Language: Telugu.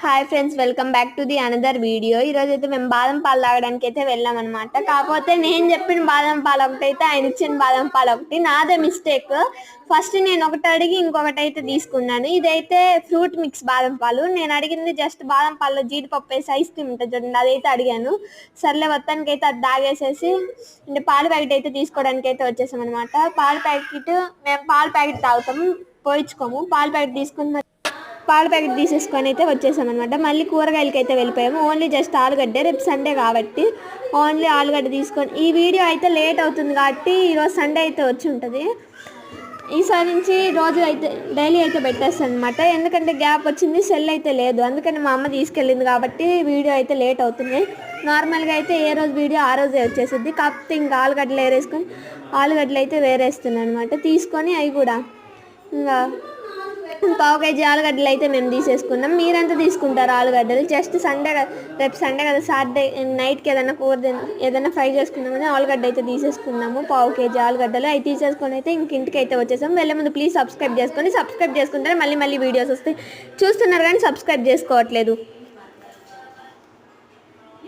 Hi friends welcome back to the another video ఈరోజు అయితే మేము బాదం పాలు తాగడానికి అయితే వెళ్ళాం అనమాట కాకపోతే నేను చెప్పిన బాదం పాలు ఒకటైతే ఆయన ఇచ్చిన బాదం పాలు ఒకటి. నాదే మిస్టేక్ ఫస్ట్ నేను ఒకటి అడిగి ఇంకొకటి అయితే తీసుకున్నాను. ఇదైతే ఫ్రూట్ మిక్స్ బాదం పాలు. నేను అడిగింది జస్ట్ బాదం పాలలో జీడిపప్పు వేసి ఐస్ క్రీమ్ ఉంటుంది చూడండి అదైతే అడిగాను. సర్లే మొత్తానికి అయితే అది తాగేసేసి అంటే పాల ప్యాకెట్ అయితే తీసుకోవడానికి అయితే వచ్చేసాం అనమాట పాల ప్యాకెట్ మేము పాల ప్యాకెట్ తాగుతాము పోయించుకోము. పాల ప్యాకెట్ తీసుకుని పాల ప్యాకెట్ తీసేసుకొని అయితే వచ్చేసామన్నమాట. మళ్ళీ కూరగాయలకి అయితే వెళ్ళిపోయాము. ఓన్లీ జస్ట్ ఆలుగడ్డ రేపు సండే కాబట్టి ఓన్లీ ఆలుగడ్డ తీసుకొని ఈ వీడియో అయితే లేట్ అవుతుంది కాబట్టి ఈరోజు సండే అయితే వచ్చి ఉంటుంది. ఈసారి నుంచి రోజు అయితే డైలీ అయితే పెట్టేస్తాను అనమాట ఎందుకంటే గ్యాప్ వచ్చింది సెల్ అయితే లేదు. అందుకని మా అమ్మ తీసుకెళ్ళింది కాబట్టి వీడియో అయితే లేట్ అవుతుంది. నార్మల్గా అయితే ఏ రోజు వీడియో ఆ రోజే వచ్చేసింది కాకపోతే ఇంకా ఆలుగడ్డలు వేరేసుకొని ఆలుగడ్డలు అయితే వేరేస్తున్నాను అనమాట తీసుకొని అవి కూడా. ఇంకా పావు కేజీ ఆలుగడ్డలు అయితే మేము తీసేసుకున్నాం. మీరెంత తీసుకుంటారు ఆలుగడ్డలు? జస్ట్ సండే రేపు సండే కదా సాటర్డే నైట్కి ఏదైనా కూర ఏదైనా ఫ్రై చేసుకున్నామని ఆలుగడ్డ అయితే తీసేసుకున్నాము. పావు కేజీ ఆలుగడ్డలు. అవి తీసేసుకొని అయితే ఇంక ఇంటికి అయితే వచ్చేసాం. వెళ్ళే ముందు ప్లీజ్ సబ్స్క్రైబ్ చేసుకొని సబ్స్క్రైబ్ చేసుకుంటారు మళ్ళీ మళ్ళీ వీడియోస్ వస్తాయి. చూస్తున్నారు కానీ సబ్స్క్రైబ్ చేసుకోవట్లేదు.